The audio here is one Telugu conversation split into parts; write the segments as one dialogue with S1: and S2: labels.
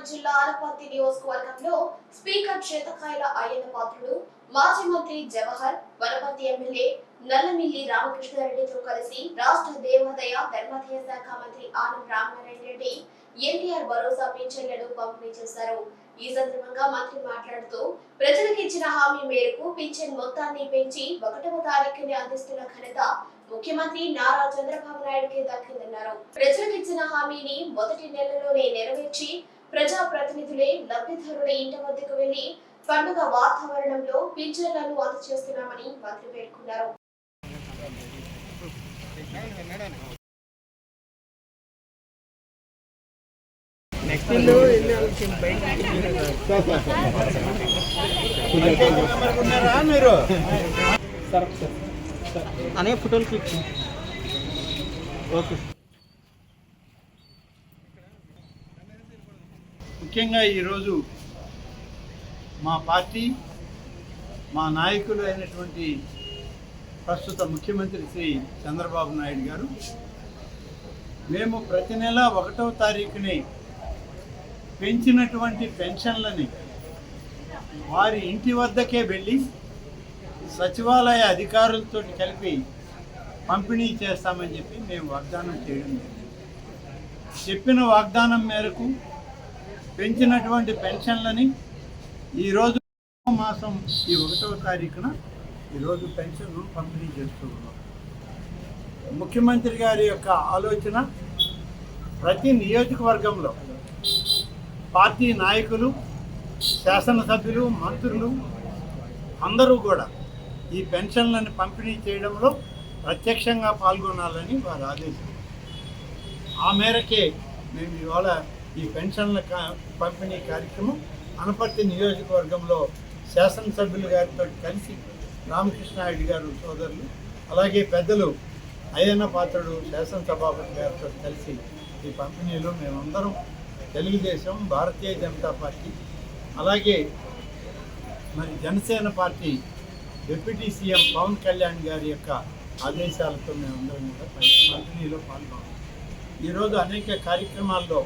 S1: తూర్పుగోదావరి జిల్లా ఆలపాతి నియోజకవర్గంలో స్పీకర్ చేతకాయల అయ్యన్న పాత్రుడు మాజీ మంత్రి జవహర్ వనపర్తి ఎమ్మెల్యే నల్లమిల్లి రామకృష్ణారెడ్డితో కలిసి రాష్ట్ర దేవాదాయ ధర్మాదాయ శాఖ మంత్రి ఆనం రామనారాయణ రెడ్డి ఎన్టీఆర్ భరోసా పింఛన్లను పంపిణీ చేశారు. ఈ సందర్భంగా మంత్రి మాట్లాడుతూ ప్రజలకు ఇచ్చిన హామీ మేరకు పింఛన్ మొత్తాన్ని పెంచి ఒకటవ తారీఖుని అందిస్తున్న ఘనత ముఖ్యమంత్రి నారా చంద్రబాబు నాయుడుకి దక్కిందన్నారు. ప్రజలకు ఇచ్చిన హామీని మొదటి నెలలోనే నెరవేర్చి ప్రజా ప్రతినిధులే లబ్ధిదారుల ఇంటి వద్దకు వెళ్ళి పండుగ వాతావరణంలో పింఛన్లను అందజేస్తున్నామని మంత్రి పేర్కొన్నారు.
S2: అనే ఫోటోలు క్లిక్ ఓకే.
S3: ముఖ్యంగా ఈరోజు మా పార్టీ మా నాయకులు అయినటువంటి ప్రస్తుత ముఖ్యమంత్రి శ్రీ చంద్రబాబు నాయుడు గారు మేము ప్రతి నెల ఒకటవ తారీఖుని పెంచినటువంటి పెన్షన్లని వారి ఇంటి వద్దకే వెళ్ళి సచివాలయ అధికారులతో కలిపి పంపిణీ చేస్తామని చెప్పి మేము వాగ్దానం చేయడం జరిగింది. చెప్పిన వాగ్దానం మేరకు పెంచినటువంటి పెన్షన్లని ఈరోజు మాసం ఈ ఒకటవ తారీఖున ఈరోజు పెన్షన్లు పంపిణీ చేస్తూ ఉన్నాం. ముఖ్యమంత్రి గారి యొక్క ఆలోచన ప్రతి నియోజకవర్గంలో పార్టీ నాయకులు శాసనసభ్యులు మంత్రులు అందరూ కూడా ఈ పెన్షన్లను పంపిణీ చేయడంలో ప్రత్యక్షంగా పాల్గొనాలని వారు ఆదేశం. ఆ మేరకే మేము ఇవాళ ఈ పెన్షన్ల కా- పంపిణీ కార్యక్రమం అనపర్తి నియోజకవర్గంలో శాసనసభ్యులు గారితో కలిసి రామకృష్ణారెడ్డి గారు సోదరులు అలాగే పెద్దలు అయ్యన్న పాత్రుడు శాసనసభాపతి గారితో కలిసి ఈ పంపిణీలో మేమందరం తెలుగుదేశం భారతీయ జనతా పార్టీ అలాగే మరి Janasena party deputy CM Pawan Kalyan గారి యొక్క ఆదేశాలతో మేమందరం కూడా పంపిణీలో పాల్గొన్నాం. ఈరోజు అనేక కార్యక్రమాల్లో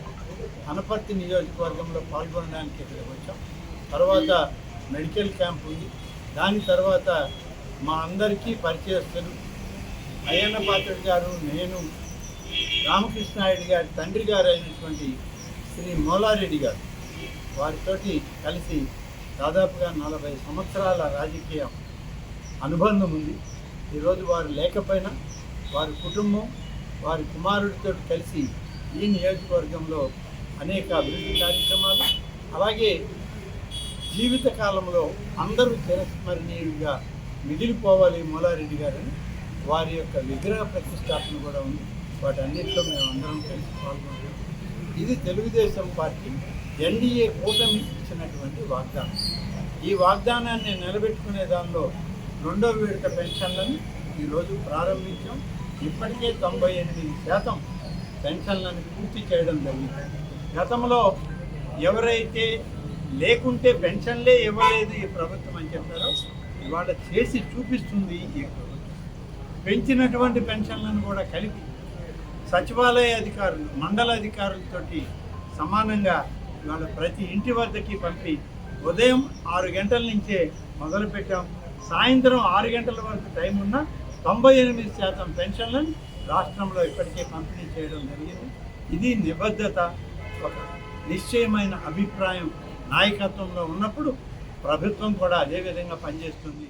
S3: అనపర్తి నియోజకవర్గంలో పాల్గొనడానికి ఇక్కడికి వచ్చాం. తర్వాత మెడికల్ క్యాంప్ ఉంది. దాని తర్వాత మా అందరికీ పరిచయస్తులు అయ్యన్న పాత్రుడు గారు నేను రామకృష్ణారెడ్డి గారి తండ్రి గారు అయినటువంటి శ్రీ మోలారెడ్డి గారు. వారితోటి కలిసి దాదాపుగా నలభై సంవత్సరాల రాజకీయ అనుబంధం ఉంది. ఈరోజు వారు లేకపోయినా వారి కుటుంబం వారి కుమారుడితో కలిసి ఈ నియోజకవర్గంలో అనేక అభివృద్ధి కార్యక్రమాలు అలాగే జీవితకాలంలో అందరూ చిరస్మరణీయుడిగా మిగిలిపోవాలి మూలారెడ్డి గారని వారి యొక్క విగ్రహ ప్రతిష్టాపన కూడా ఉంది. వాటన్నిటిలో మేము అందరం కలిసి పాల్గొంటాం ఇది తెలుగుదేశం పార్టీ ఎన్డీఏ కూటమి ఇచ్చినటువంటి వాగ్దానం. ఈ వాగ్దానాన్ని నిలబెట్టుకునే దానిలో రెండో విడత పెన్షన్లను ఈరోజు ప్రారంభించాం. ఇప్పటికే తొంభై ఎనిమిది శాతం పెన్షన్లను పూర్తి చేయడం జరిగింది. గతంలో ఎవరైతే లేకుంటే పెన్షన్లే ఇవ్వలేదు ఈ ప్రభుత్వం అని చెప్పారో ఇవాళ చేసి చూపిస్తుంది ఈ ప్రభుత్వం. పెంచినటువంటి పెన్షన్లను కూడా కలిపి సచివాలయ అధికారులు మండల అధికారులతోటి సమానంగా ఇవాళ ప్రతి ఇంటి వద్దకి పంపి ఉదయం ఆరు గంటల నుంచే మొదలుపెట్టాం. సాయంత్రం ఆరు గంటల వరకు టైం ఉన్నా తొంభై ఎనిమిది శాతం పెన్షన్లను రాష్ట్రంలో ఇప్పటికే పంపిణీ చేయడం జరిగింది. ఇది నిబద్ధత ఒక నిశ్చయమైన అభిప్రాయం నాయకత్వంలో ఉన్నప్పుడు ప్రభుత్వం కూడా అదే విధంగా పనిచేస్తుంది.